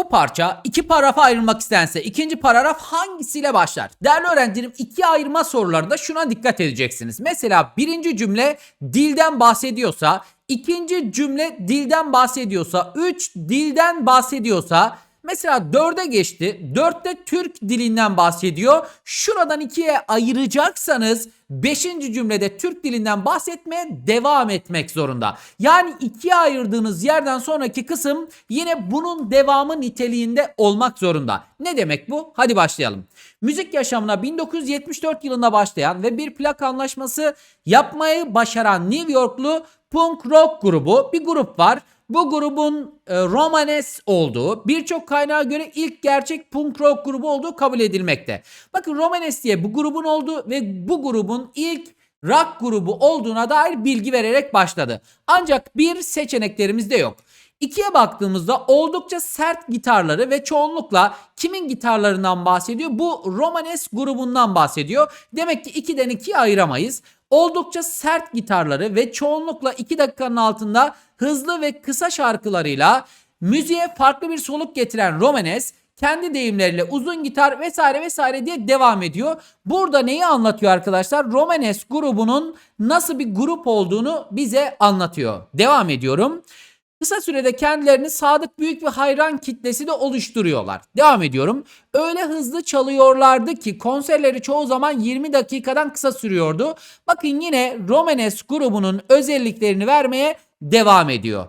Bu parça iki paragrafa ayrılmak istense ikinci paragraf hangisiyle başlar? Değerli öğrencilerim iki ayırma sorularında şuna dikkat edeceksiniz. Mesela birinci cümle dilden bahsediyorsa, ikinci cümle dilden bahsediyorsa, üç dilden bahsediyorsa Mesela 4'e geçti. 4'te Türk dilinden bahsediyor. Şuradan ikiye ayıracaksanız 5. cümlede Türk dilinden bahsetmeye devam etmek zorunda. Yani ikiye ayırdığınız yerden sonraki kısım yine bunun devamı niteliğinde olmak zorunda. Ne demek bu? Hadi başlayalım. Müzik yaşamına 1974 yılında başlayan ve bir plak anlaşması yapmayı başaran New Yorklu punk rock grubu bir grup var. Bu grubun e, Romanes olduğu, birçok kaynağa göre ilk gerçek punk rock grubu olduğu kabul edilmekte. Bakın Romanes diye bu grubun olduğu ve bu grubun ilk rock grubu olduğuna dair bilgi vererek başladı. Ancak bir seçeneklerimiz de yok. İkiye baktığımızda oldukça sert gitarları ve çoğunlukla kimin gitarlarından bahsediyor? Bu Romanes grubundan bahsediyor. Demek ki 2'den 2'ye ayıramayız. Oldukça sert gitarları ve çoğunlukla 2 dakikanın altında hızlı ve kısa şarkılarıyla müziğe farklı bir soluk getiren Romanes kendi deyimleriyle uzun gitar vesaire vesaire diye devam ediyor. Burada neyi anlatıyor arkadaşlar? Romanes grubunun nasıl bir grup olduğunu bize anlatıyor. Devam ediyorum. Kısa sürede kendilerini sadık büyük ve hayran kitlesi de oluşturuyorlar. Devam ediyorum. Öyle hızlı çalıyorlardı ki konserleri çoğu zaman 20 dakikadan kısa sürüyordu. Bakın yine Romanes grubunun özelliklerini vermeye devam ediyor.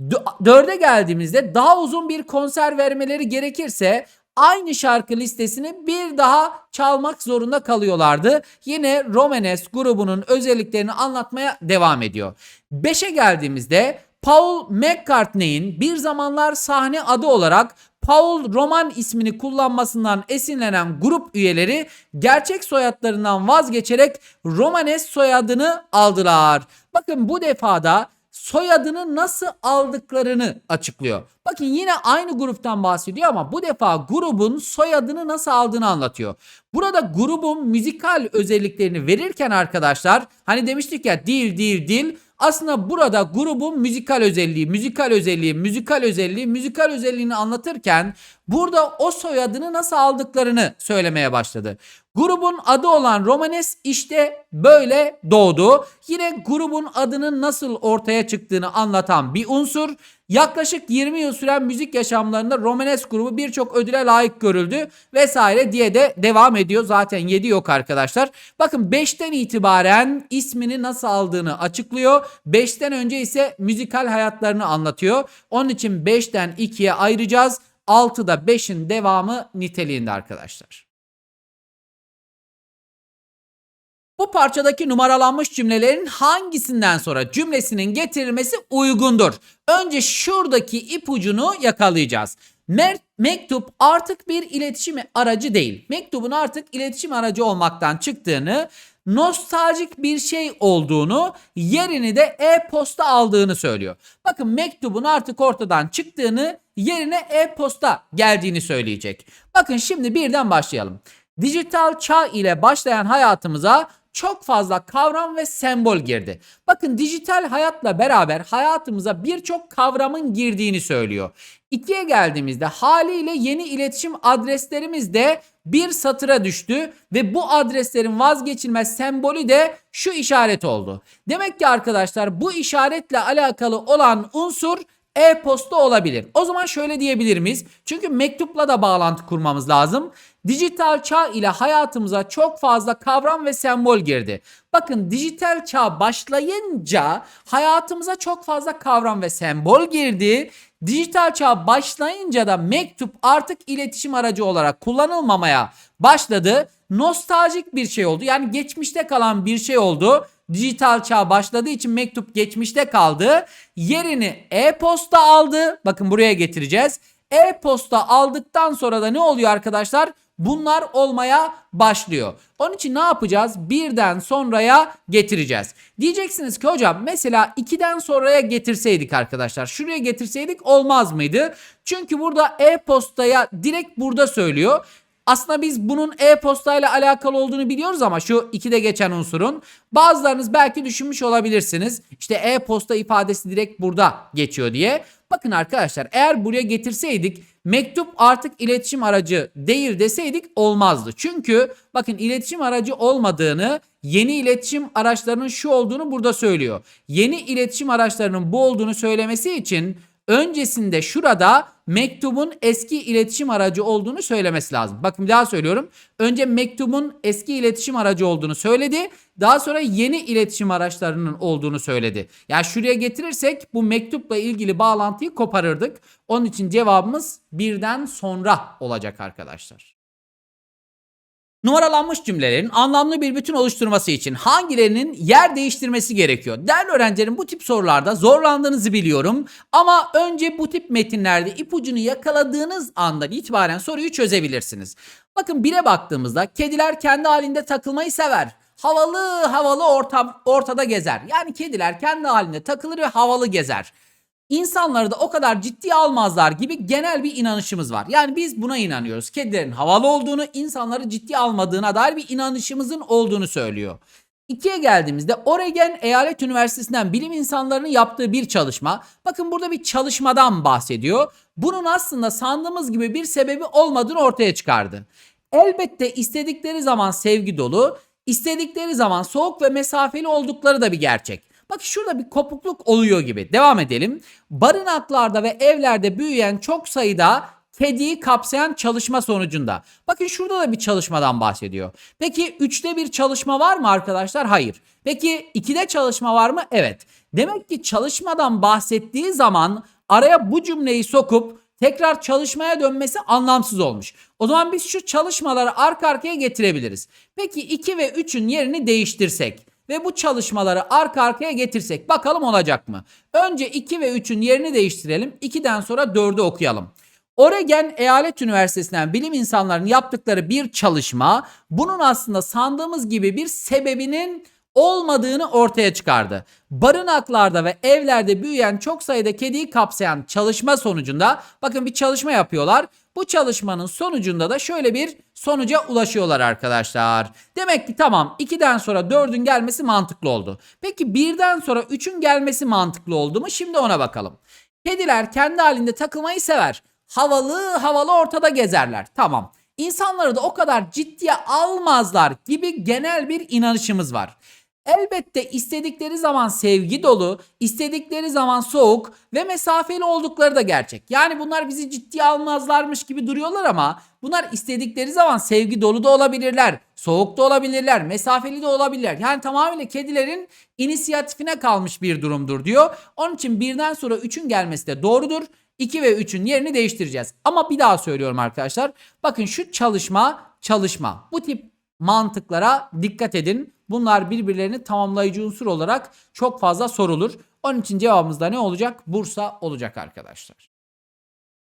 Dö- Dörde geldiğimizde daha uzun bir konser vermeleri gerekirse aynı şarkı listesini bir daha çalmak zorunda kalıyorlardı. Yine Romanes grubunun özelliklerini anlatmaya devam ediyor. 5'e geldiğimizde Paul McCartney'in bir zamanlar sahne adı olarak Paul Roman ismini kullanmasından esinlenen grup üyeleri gerçek soyadlarından vazgeçerek Romanes soyadını aldılar. Bakın bu defada soyadını nasıl aldıklarını açıklıyor. Bakın yine aynı gruptan bahsediyor ama bu defa grubun soyadını nasıl aldığını anlatıyor. Burada grubun müzikal özelliklerini verirken arkadaşlar hani demiştik ya dil dil dil aslında burada grubun müzikal özelliği, müzikal özelliği, müzikal özelliği, müzikal özelliğini anlatırken burada o soyadını nasıl aldıklarını söylemeye başladı. Grubun adı olan Romanes işte böyle doğdu. Yine grubun adının nasıl ortaya çıktığını anlatan bir unsur. Yaklaşık 20 yıl süren müzik yaşamlarında Romanes grubu birçok ödüle layık görüldü vesaire diye de devam ediyor. Zaten 7 yok arkadaşlar. Bakın 5'ten itibaren ismini nasıl aldığını açıklıyor. 5'ten önce ise müzikal hayatlarını anlatıyor. Onun için 5'ten 2'ye ayıracağız. 6'da 5'in devamı niteliğinde arkadaşlar. Bu parçadaki numaralanmış cümlelerin hangisinden sonra cümlesinin getirilmesi uygundur? Önce şuradaki ipucunu yakalayacağız. Mert mektup artık bir iletişim aracı değil. Mektubun artık iletişim aracı olmaktan çıktığını, nostaljik bir şey olduğunu, yerini de e-posta aldığını söylüyor. Bakın mektubun artık ortadan çıktığını, yerine e-posta geldiğini söyleyecek. Bakın şimdi birden başlayalım. Dijital çağ ile başlayan hayatımıza çok fazla kavram ve sembol girdi. Bakın dijital hayatla beraber hayatımıza birçok kavramın girdiğini söylüyor. İkiye geldiğimizde haliyle yeni iletişim adreslerimiz de bir satıra düştü ve bu adreslerin vazgeçilmez sembolü de şu işaret oldu. Demek ki arkadaşlar bu işaretle alakalı olan unsur e-posta olabilir. O zaman şöyle diyebilir miyiz? Çünkü mektupla da bağlantı kurmamız lazım. Dijital çağ ile hayatımıza çok fazla kavram ve sembol girdi. Bakın dijital çağ başlayınca hayatımıza çok fazla kavram ve sembol girdi. Dijital çağ başlayınca da mektup artık iletişim aracı olarak kullanılmamaya başladı. Nostaljik bir şey oldu. Yani geçmişte kalan bir şey oldu. Dijital çağ başladığı için mektup geçmişte kaldı. Yerini e-posta aldı. Bakın buraya getireceğiz. E-posta aldıktan sonra da ne oluyor arkadaşlar? Bunlar olmaya başlıyor. Onun için ne yapacağız? Birden sonraya getireceğiz. Diyeceksiniz ki hocam mesela 2'den sonraya getirseydik arkadaşlar. Şuraya getirseydik olmaz mıydı? Çünkü burada e-postaya direkt burada söylüyor. Aslında biz bunun e-postayla alakalı olduğunu biliyoruz ama şu ikide geçen unsurun bazılarınız belki düşünmüş olabilirsiniz. İşte e-posta ifadesi direkt burada geçiyor diye. Bakın arkadaşlar eğer buraya getirseydik mektup artık iletişim aracı değil deseydik olmazdı. Çünkü bakın iletişim aracı olmadığını yeni iletişim araçlarının şu olduğunu burada söylüyor. Yeni iletişim araçlarının bu olduğunu söylemesi için öncesinde şurada mektubun eski iletişim aracı olduğunu söylemesi lazım. Bakın bir daha söylüyorum. Önce mektubun eski iletişim aracı olduğunu söyledi. Daha sonra yeni iletişim araçlarının olduğunu söyledi. Yani şuraya getirirsek bu mektupla ilgili bağlantıyı koparırdık. Onun için cevabımız birden sonra olacak arkadaşlar. Numaralanmış cümlelerin anlamlı bir bütün oluşturması için hangilerinin yer değiştirmesi gerekiyor? Değerli öğrencilerim bu tip sorularda zorlandığınızı biliyorum. Ama önce bu tip metinlerde ipucunu yakaladığınız andan itibaren soruyu çözebilirsiniz. Bakın bire baktığımızda kediler kendi halinde takılmayı sever. Havalı havalı ortam, ortada gezer. Yani kediler kendi halinde takılır ve havalı gezer insanları da o kadar ciddiye almazlar gibi genel bir inanışımız var. Yani biz buna inanıyoruz. Kedilerin havalı olduğunu, insanları ciddiye almadığına dair bir inanışımızın olduğunu söylüyor. İkiye geldiğimizde Oregon Eyalet Üniversitesi'nden bilim insanlarının yaptığı bir çalışma. Bakın burada bir çalışmadan bahsediyor. Bunun aslında sandığımız gibi bir sebebi olmadığını ortaya çıkardı. Elbette istedikleri zaman sevgi dolu, istedikleri zaman soğuk ve mesafeli oldukları da bir gerçek. Bak şurada bir kopukluk oluyor gibi. Devam edelim. Barınaklarda ve evlerde büyüyen çok sayıda kediyi kapsayan çalışma sonucunda. Bakın şurada da bir çalışmadan bahsediyor. Peki 3'te bir çalışma var mı arkadaşlar? Hayır. Peki 2'de çalışma var mı? Evet. Demek ki çalışmadan bahsettiği zaman araya bu cümleyi sokup tekrar çalışmaya dönmesi anlamsız olmuş. O zaman biz şu çalışmaları arka arkaya getirebiliriz. Peki 2 ve 3'ün yerini değiştirsek ve bu çalışmaları arka arkaya getirsek bakalım olacak mı? Önce 2 ve 3'ün yerini değiştirelim. 2'den sonra 4'ü okuyalım. Oregon Eyalet Üniversitesi'nden bilim insanlarının yaptıkları bir çalışma bunun aslında sandığımız gibi bir sebebinin olmadığını ortaya çıkardı. Barınaklarda ve evlerde büyüyen çok sayıda kediyi kapsayan çalışma sonucunda bakın bir çalışma yapıyorlar. Bu çalışmanın sonucunda da şöyle bir sonuca ulaşıyorlar arkadaşlar. Demek ki tamam 2'den sonra 4'ün gelmesi mantıklı oldu. Peki 1'den sonra 3'ün gelmesi mantıklı oldu mu? Şimdi ona bakalım. Kediler kendi halinde takılmayı sever. Havalı havalı ortada gezerler. Tamam. İnsanları da o kadar ciddiye almazlar gibi genel bir inanışımız var. Elbette istedikleri zaman sevgi dolu, istedikleri zaman soğuk ve mesafeli oldukları da gerçek. Yani bunlar bizi ciddiye almazlarmış gibi duruyorlar ama bunlar istedikleri zaman sevgi dolu da olabilirler, soğuk da olabilirler, mesafeli de olabilirler. Yani tamamıyla kedilerin inisiyatifine kalmış bir durumdur diyor. Onun için birden sonra üçün gelmesi de doğrudur. 2 ve 3'ün yerini değiştireceğiz. Ama bir daha söylüyorum arkadaşlar. Bakın şu çalışma çalışma. Bu tip mantıklara dikkat edin. Bunlar birbirlerini tamamlayıcı unsur olarak çok fazla sorulur. Onun için cevabımız da ne olacak? Bursa olacak arkadaşlar.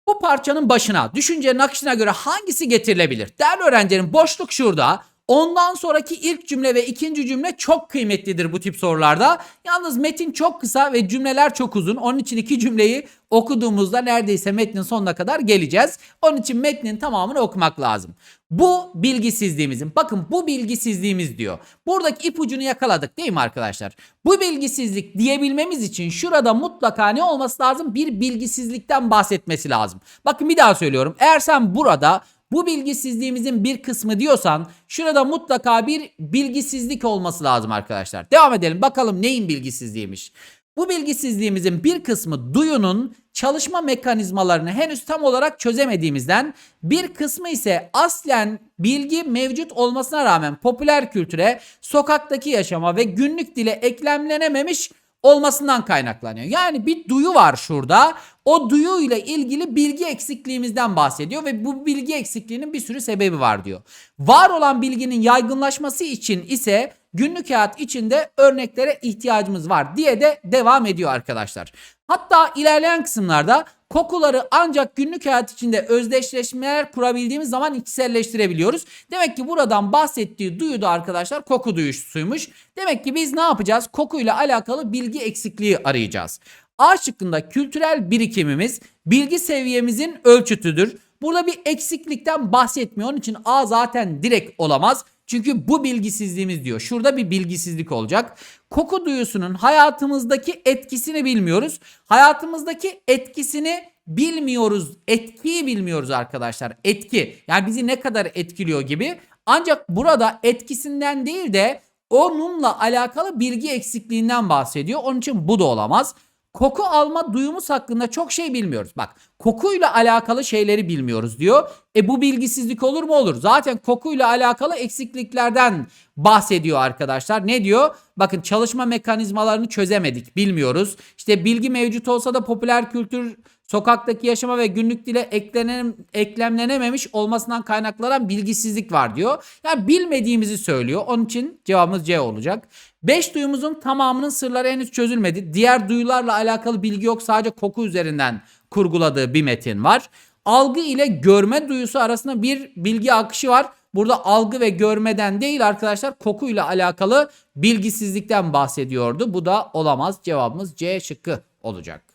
Bu parçanın başına düşüncenin akışına göre hangisi getirilebilir? Değerli öğrencilerim boşluk şurada. Ondan sonraki ilk cümle ve ikinci cümle çok kıymetlidir bu tip sorularda. Yalnız metin çok kısa ve cümleler çok uzun. Onun için iki cümleyi okuduğumuzda neredeyse metnin sonuna kadar geleceğiz. Onun için metnin tamamını okumak lazım. Bu bilgisizliğimizin bakın bu bilgisizliğimiz diyor. Buradaki ipucunu yakaladık değil mi arkadaşlar? Bu bilgisizlik diyebilmemiz için şurada mutlaka ne olması lazım? Bir bilgisizlikten bahsetmesi lazım. Bakın bir daha söylüyorum. Eğer sen burada bu bilgisizliğimizin bir kısmı diyorsan şurada mutlaka bir bilgisizlik olması lazım arkadaşlar. Devam edelim bakalım neyin bilgisizliğiymiş. Bu bilgisizliğimizin bir kısmı duyunun çalışma mekanizmalarını henüz tam olarak çözemediğimizden bir kısmı ise aslen bilgi mevcut olmasına rağmen popüler kültüre, sokaktaki yaşama ve günlük dile eklemlenememiş olmasından kaynaklanıyor. Yani bir duyu var şurada. O duyuyla ilgili bilgi eksikliğimizden bahsediyor ve bu bilgi eksikliğinin bir sürü sebebi var diyor. Var olan bilginin yaygınlaşması için ise günlük hayat içinde örneklere ihtiyacımız var diye de devam ediyor arkadaşlar. Hatta ilerleyen kısımlarda kokuları ancak günlük hayat içinde özdeşleşmeler kurabildiğimiz zaman içselleştirebiliyoruz. Demek ki buradan bahsettiği duyu da arkadaşlar koku duyusuymuş. Demek ki biz ne yapacağız? Kokuyla alakalı bilgi eksikliği arayacağız. A şıkkında kültürel birikimimiz bilgi seviyemizin ölçütüdür. Burada bir eksiklikten bahsetmiyor. Onun için A zaten direkt olamaz. Çünkü bu bilgisizliğimiz diyor. Şurada bir bilgisizlik olacak. Koku duyusunun hayatımızdaki etkisini bilmiyoruz. Hayatımızdaki etkisini bilmiyoruz. Etkiyi bilmiyoruz arkadaşlar. Etki. Yani bizi ne kadar etkiliyor gibi. Ancak burada etkisinden değil de onunla alakalı bilgi eksikliğinden bahsediyor. Onun için bu da olamaz. Koku alma duyumuz hakkında çok şey bilmiyoruz. Bak kokuyla alakalı şeyleri bilmiyoruz diyor. E bu bilgisizlik olur mu? Olur. Zaten kokuyla alakalı eksikliklerden bahsediyor arkadaşlar. Ne diyor? Bakın çalışma mekanizmalarını çözemedik, bilmiyoruz. İşte bilgi mevcut olsa da popüler kültür sokaktaki yaşama ve günlük dile eklenen, eklemlenememiş olmasından kaynaklanan bilgisizlik var diyor. Yani bilmediğimizi söylüyor. Onun için cevabımız C olacak. 5 duyumuzun tamamının sırları henüz çözülmedi. Diğer duyularla alakalı bilgi yok. Sadece koku üzerinden kurguladığı bir metin var. Algı ile görme duyusu arasında bir bilgi akışı var. Burada algı ve görmeden değil arkadaşlar kokuyla alakalı bilgisizlikten bahsediyordu. Bu da olamaz. Cevabımız C şıkkı olacak.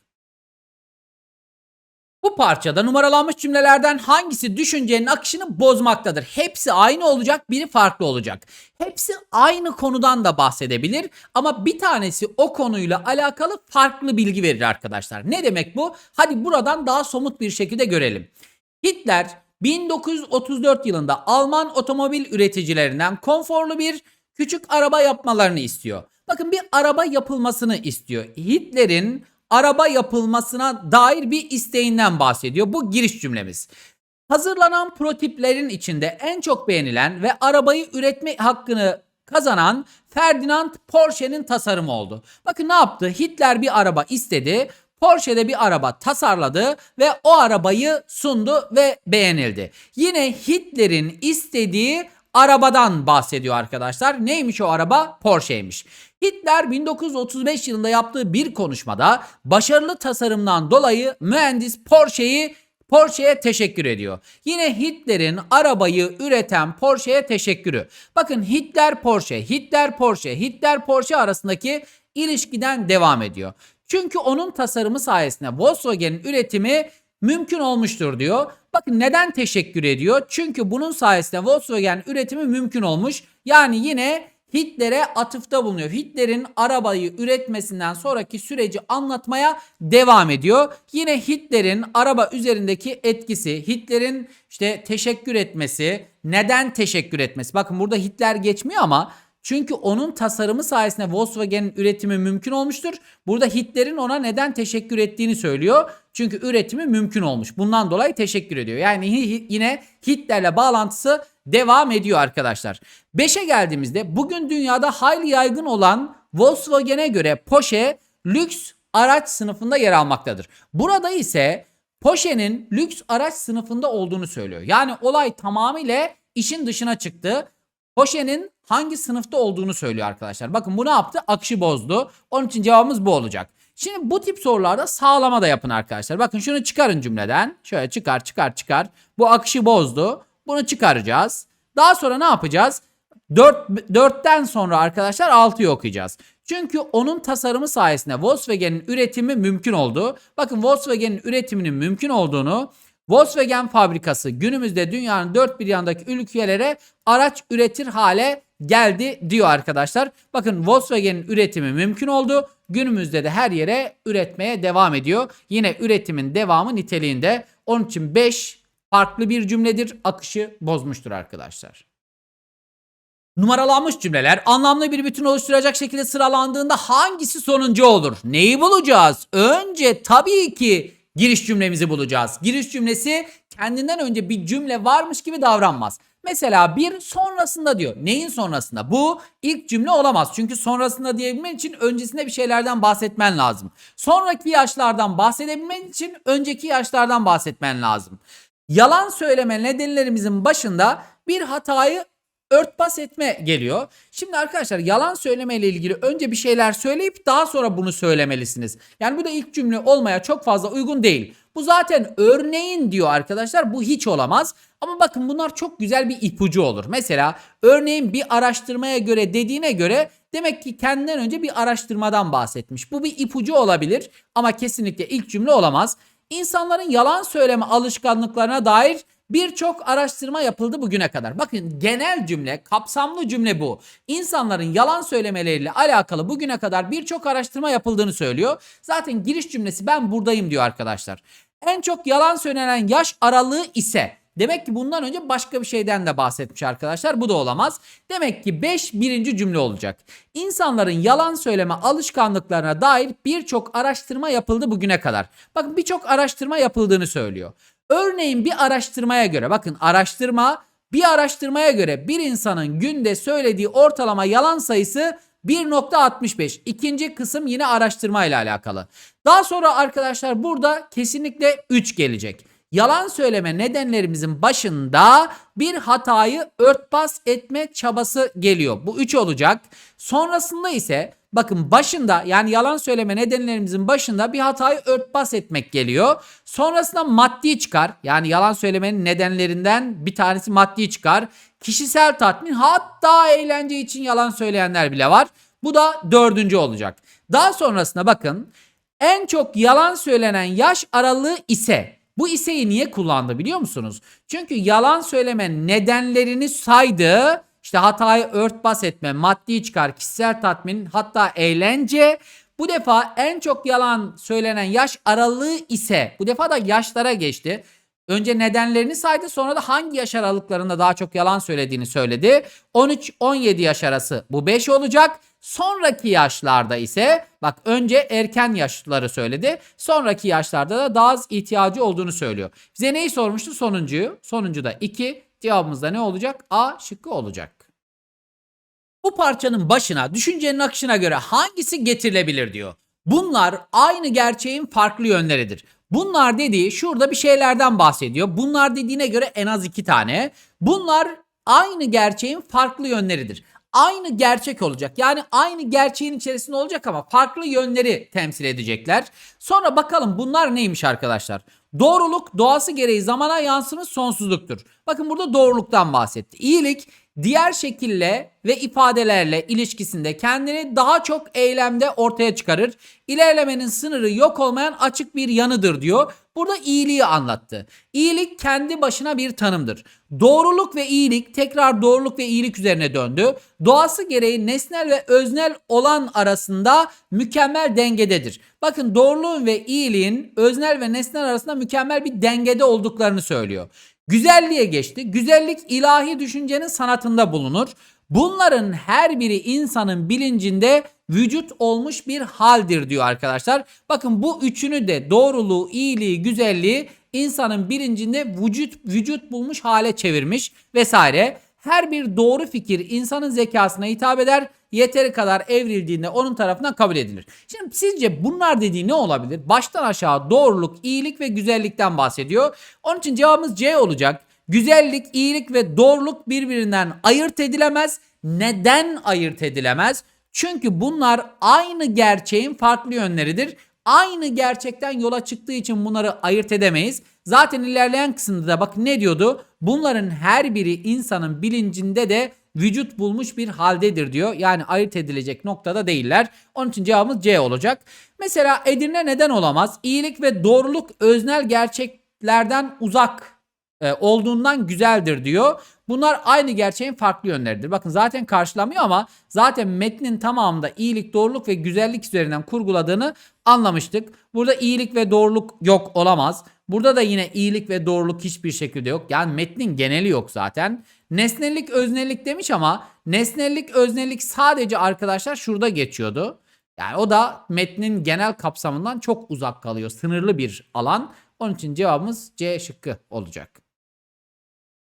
Bu parçada numaralanmış cümlelerden hangisi düşüncenin akışını bozmaktadır? Hepsi aynı olacak, biri farklı olacak. Hepsi aynı konudan da bahsedebilir ama bir tanesi o konuyla alakalı farklı bilgi verir arkadaşlar. Ne demek bu? Hadi buradan daha somut bir şekilde görelim. Hitler 1934 yılında Alman otomobil üreticilerinden konforlu bir küçük araba yapmalarını istiyor. Bakın bir araba yapılmasını istiyor. Hitler'in araba yapılmasına dair bir isteğinden bahsediyor. Bu giriş cümlemiz. Hazırlanan prototiplerin içinde en çok beğenilen ve arabayı üretme hakkını kazanan Ferdinand Porsche'nin tasarımı oldu. Bakın ne yaptı? Hitler bir araba istedi. Porsche'de bir araba tasarladı ve o arabayı sundu ve beğenildi. Yine Hitler'in istediği arabadan bahsediyor arkadaşlar. Neymiş o araba? Porsche'ymiş. Hitler 1935 yılında yaptığı bir konuşmada başarılı tasarımdan dolayı mühendis Porsche'yi Porsche'ye teşekkür ediyor. Yine Hitler'in arabayı üreten Porsche'ye teşekkürü. Bakın Hitler Porsche, Hitler Porsche, Hitler Porsche arasındaki ilişkiden devam ediyor. Çünkü onun tasarımı sayesinde Volkswagen'in üretimi mümkün olmuştur diyor. Bakın neden teşekkür ediyor? Çünkü bunun sayesinde Volkswagen üretimi mümkün olmuş. Yani yine Hitler'e atıfta bulunuyor. Hitler'in arabayı üretmesinden sonraki süreci anlatmaya devam ediyor. Yine Hitler'in araba üzerindeki etkisi, Hitler'in işte teşekkür etmesi, neden teşekkür etmesi. Bakın burada Hitler geçmiyor ama çünkü onun tasarımı sayesinde Volkswagen'in üretimi mümkün olmuştur. Burada Hitler'in ona neden teşekkür ettiğini söylüyor. Çünkü üretimi mümkün olmuş. Bundan dolayı teşekkür ediyor. Yani yine Hitler'le bağlantısı devam ediyor arkadaşlar. 5'e geldiğimizde bugün dünyada hayli yaygın olan Volkswagen'e göre Porsche lüks araç sınıfında yer almaktadır. Burada ise Porsche'nin lüks araç sınıfında olduğunu söylüyor. Yani olay tamamıyla işin dışına çıktı. Porsche'nin hangi sınıfta olduğunu söylüyor arkadaşlar. Bakın bu ne yaptı? Akışı bozdu. Onun için cevabımız bu olacak. Şimdi bu tip sorularda sağlama da yapın arkadaşlar. Bakın şunu çıkarın cümleden. Şöyle çıkar çıkar çıkar. Bu akışı bozdu. Bunu çıkaracağız. Daha sonra ne yapacağız? 4, 4'ten sonra arkadaşlar 6'yı okuyacağız. Çünkü onun tasarımı sayesinde Volkswagen'in üretimi mümkün oldu. Bakın Volkswagen'in üretiminin mümkün olduğunu Volkswagen fabrikası günümüzde dünyanın dört bir yanındaki ülkelere araç üretir hale geldi diyor arkadaşlar. Bakın Volkswagen'in üretimi mümkün oldu. Günümüzde de her yere üretmeye devam ediyor. Yine üretimin devamı niteliğinde. Onun için 5 farklı bir cümledir. Akışı bozmuştur arkadaşlar. Numaralanmış cümleler anlamlı bir bütün oluşturacak şekilde sıralandığında hangisi sonuncu olur? Neyi bulacağız? Önce tabii ki giriş cümlemizi bulacağız. Giriş cümlesi kendinden önce bir cümle varmış gibi davranmaz. Mesela bir sonrasında diyor. Neyin sonrasında? Bu ilk cümle olamaz. Çünkü sonrasında diyebilmen için öncesinde bir şeylerden bahsetmen lazım. Sonraki yaşlardan bahsedebilmen için önceki yaşlardan bahsetmen lazım. Yalan söyleme nedenlerimizin başında bir hatayı örtbas etme geliyor. Şimdi arkadaşlar yalan söyleme ile ilgili önce bir şeyler söyleyip daha sonra bunu söylemelisiniz. Yani bu da ilk cümle olmaya çok fazla uygun değil. Bu zaten örneğin diyor arkadaşlar bu hiç olamaz. Ama bakın bunlar çok güzel bir ipucu olur. Mesela örneğin bir araştırmaya göre dediğine göre demek ki kendinden önce bir araştırmadan bahsetmiş. Bu bir ipucu olabilir ama kesinlikle ilk cümle olamaz. İnsanların yalan söyleme alışkanlıklarına dair birçok araştırma yapıldı bugüne kadar. Bakın genel cümle, kapsamlı cümle bu. İnsanların yalan söylemeleriyle alakalı bugüne kadar birçok araştırma yapıldığını söylüyor. Zaten giriş cümlesi ben buradayım diyor arkadaşlar. En çok yalan söylenen yaş aralığı ise Demek ki bundan önce başka bir şeyden de bahsetmiş arkadaşlar. Bu da olamaz. Demek ki 5 birinci cümle olacak. İnsanların yalan söyleme alışkanlıklarına dair birçok araştırma yapıldı bugüne kadar. Bakın birçok araştırma yapıldığını söylüyor. Örneğin bir araştırmaya göre bakın araştırma bir araştırmaya göre bir insanın günde söylediği ortalama yalan sayısı 1.65. İkinci kısım yine araştırma ile alakalı. Daha sonra arkadaşlar burada kesinlikle 3 gelecek. Yalan söyleme nedenlerimizin başında bir hatayı örtbas etme çabası geliyor. Bu 3 olacak. Sonrasında ise bakın başında yani yalan söyleme nedenlerimizin başında bir hatayı örtbas etmek geliyor. Sonrasında maddi çıkar. Yani yalan söylemenin nedenlerinden bir tanesi maddi çıkar. Kişisel tatmin hatta eğlence için yalan söyleyenler bile var. Bu da dördüncü olacak. Daha sonrasında bakın en çok yalan söylenen yaş aralığı ise bu iseyi niye kullandı biliyor musunuz? Çünkü yalan söyleme nedenlerini saydı. İşte hatayı örtbas etme, maddi çıkar, kişisel tatmin, hatta eğlence. Bu defa en çok yalan söylenen yaş aralığı ise bu defa da yaşlara geçti. Önce nedenlerini saydı sonra da hangi yaş aralıklarında daha çok yalan söylediğini söyledi. 13-17 yaş arası bu 5 olacak. Sonraki yaşlarda ise bak önce erken yaşları söyledi. Sonraki yaşlarda da daha az ihtiyacı olduğunu söylüyor. Bize neyi sormuştu? Sonuncuyu. Sonuncu da 2. Cevabımız da ne olacak? A şıkkı olacak. Bu parçanın başına düşüncenin akışına göre hangisi getirilebilir diyor. Bunlar aynı gerçeğin farklı yönleridir. Bunlar dediği şurada bir şeylerden bahsediyor. Bunlar dediğine göre en az iki tane. Bunlar aynı gerçeğin farklı yönleridir. Aynı gerçek olacak. Yani aynı gerçeğin içerisinde olacak ama farklı yönleri temsil edecekler. Sonra bakalım bunlar neymiş arkadaşlar. Doğruluk doğası gereği zamana yansımış sonsuzluktur. Bakın burada doğruluktan bahsetti. İyilik diğer şekille ve ifadelerle ilişkisinde kendini daha çok eylemde ortaya çıkarır. İlerlemenin sınırı yok olmayan açık bir yanıdır diyor. Burada iyiliği anlattı. İyilik kendi başına bir tanımdır. Doğruluk ve iyilik tekrar doğruluk ve iyilik üzerine döndü. Doğası gereği nesnel ve öznel olan arasında mükemmel dengededir. Bakın doğruluğun ve iyiliğin öznel ve nesnel arasında mükemmel bir dengede olduklarını söylüyor. Güzelliğe geçti. Güzellik ilahi düşüncenin sanatında bulunur. Bunların her biri insanın bilincinde vücut olmuş bir haldir diyor arkadaşlar. Bakın bu üçünü de doğruluğu, iyiliği, güzelliği insanın bilincinde vücut vücut bulmuş hale çevirmiş vesaire. Her bir doğru fikir insanın zekasına hitap eder. Yeteri kadar evrildiğinde onun tarafından kabul edilir. Şimdi sizce bunlar dediği ne olabilir? Baştan aşağı doğruluk, iyilik ve güzellikten bahsediyor. Onun için cevabımız C olacak. Güzellik, iyilik ve doğruluk birbirinden ayırt edilemez. Neden ayırt edilemez? Çünkü bunlar aynı gerçeğin farklı yönleridir. Aynı gerçekten yola çıktığı için bunları ayırt edemeyiz. Zaten ilerleyen kısımda da bak ne diyordu? Bunların her biri insanın bilincinde de vücut bulmuş bir haldedir diyor. Yani ayırt edilecek noktada değiller. Onun için cevabımız C olacak. Mesela Edirne neden olamaz? İyilik ve doğruluk öznel gerçeklerden uzak e, olduğundan güzeldir diyor. Bunlar aynı gerçeğin farklı yönleridir. Bakın zaten karşılamıyor ama zaten metnin tamamında iyilik, doğruluk ve güzellik üzerinden kurguladığını anlamıştık. Burada iyilik ve doğruluk yok olamaz. Burada da yine iyilik ve doğruluk hiçbir şekilde yok. Yani metnin geneli yok zaten. Nesnellik, öznellik demiş ama nesnellik, öznellik sadece arkadaşlar şurada geçiyordu. Yani o da metnin genel kapsamından çok uzak kalıyor. Sınırlı bir alan. Onun için cevabımız C şıkkı olacak.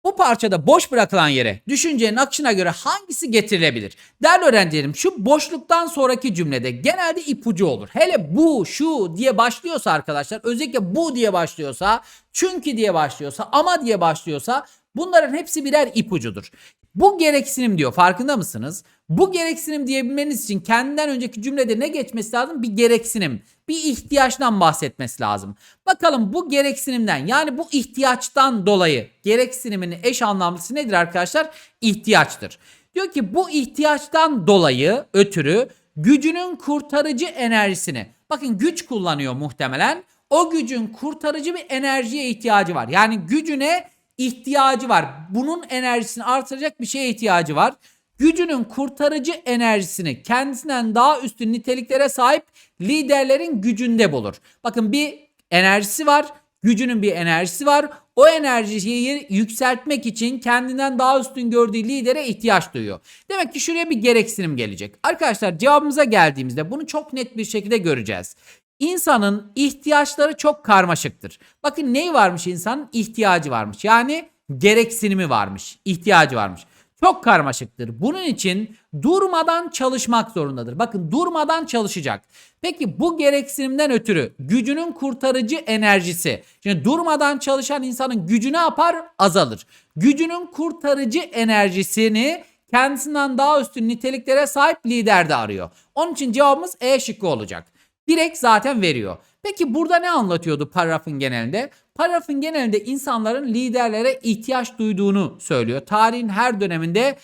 Bu parçada boş bırakılan yere düşüncenin akışına göre hangisi getirilebilir? Değerli öğrencilerim şu boşluktan sonraki cümlede genelde ipucu olur. Hele bu, şu diye başlıyorsa arkadaşlar özellikle bu diye başlıyorsa, çünkü diye başlıyorsa, ama diye başlıyorsa bunların hepsi birer ipucudur. Bu gereksinim diyor farkında mısınız? Bu gereksinim diyebilmeniz için kendinden önceki cümlede ne geçmesi lazım? Bir gereksinim, bir ihtiyaçtan bahsetmesi lazım. Bakalım bu gereksinimden yani bu ihtiyaçtan dolayı gereksinimin eş anlamlısı nedir arkadaşlar? İhtiyaçtır. Diyor ki bu ihtiyaçtan dolayı ötürü gücünün kurtarıcı enerjisini bakın güç kullanıyor muhtemelen o gücün kurtarıcı bir enerjiye ihtiyacı var. Yani gücüne ihtiyacı var. Bunun enerjisini artıracak bir şeye ihtiyacı var. Gücünün kurtarıcı enerjisini kendisinden daha üstün niteliklere sahip liderlerin gücünde bulur. Bakın bir enerjisi var. Gücünün bir enerjisi var. O enerjiyi yükseltmek için kendinden daha üstün gördüğü lidere ihtiyaç duyuyor. Demek ki şuraya bir gereksinim gelecek. Arkadaşlar cevabımıza geldiğimizde bunu çok net bir şekilde göreceğiz. İnsanın ihtiyaçları çok karmaşıktır. Bakın neyi varmış insanın? ihtiyacı varmış. Yani gereksinimi varmış, ihtiyacı varmış. Çok karmaşıktır. Bunun için durmadan çalışmak zorundadır. Bakın durmadan çalışacak. Peki bu gereksinimden ötürü gücünün kurtarıcı enerjisi. Şimdi durmadan çalışan insanın gücü ne yapar? Azalır. Gücünün kurtarıcı enerjisini kendisinden daha üstün niteliklere sahip lider de arıyor. Onun için cevabımız E şıkkı olacak. Direkt zaten veriyor. Peki burada ne anlatıyordu paragrafın genelinde? Paragrafın genelinde insanların liderlere ihtiyaç duyduğunu söylüyor. Tarihin her döneminde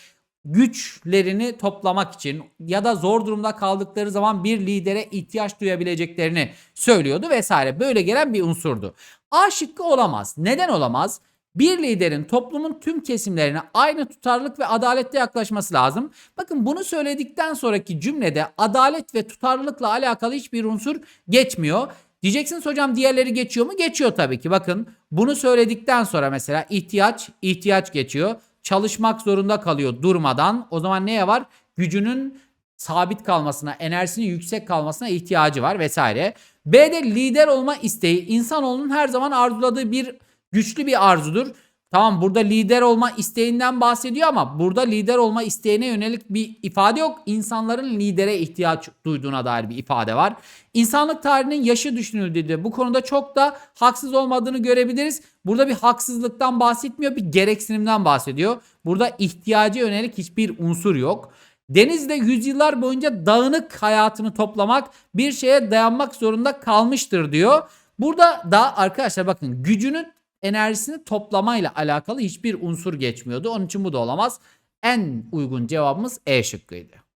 güçlerini toplamak için ya da zor durumda kaldıkları zaman bir lidere ihtiyaç duyabileceklerini söylüyordu vesaire. Böyle gelen bir unsurdu. A şıkkı olamaz. Neden olamaz? Bir liderin toplumun tüm kesimlerine aynı tutarlılık ve adaletle yaklaşması lazım. Bakın bunu söyledikten sonraki cümlede adalet ve tutarlılıkla alakalı hiçbir unsur geçmiyor. Diyeceksiniz hocam diğerleri geçiyor mu? Geçiyor tabii ki. Bakın bunu söyledikten sonra mesela ihtiyaç, ihtiyaç geçiyor. Çalışmak zorunda kalıyor durmadan. O zaman neye var? Gücünün sabit kalmasına, enerjisinin yüksek kalmasına ihtiyacı var vesaire. B'de lider olma isteği insanoğlunun her zaman arzuladığı bir güçlü bir arzudur. Tamam burada lider olma isteğinden bahsediyor ama burada lider olma isteğine yönelik bir ifade yok. İnsanların lidere ihtiyaç duyduğuna dair bir ifade var. İnsanlık tarihinin yaşı düşünüldüğünde bu konuda çok da haksız olmadığını görebiliriz. Burada bir haksızlıktan bahsetmiyor, bir gereksinimden bahsediyor. Burada ihtiyaca yönelik hiçbir unsur yok. Denizde yüzyıllar boyunca dağınık hayatını toplamak bir şeye dayanmak zorunda kalmıştır diyor. Burada da arkadaşlar bakın gücünün enerjisini toplamayla alakalı hiçbir unsur geçmiyordu. Onun için bu da olamaz. En uygun cevabımız E şıkkıydı.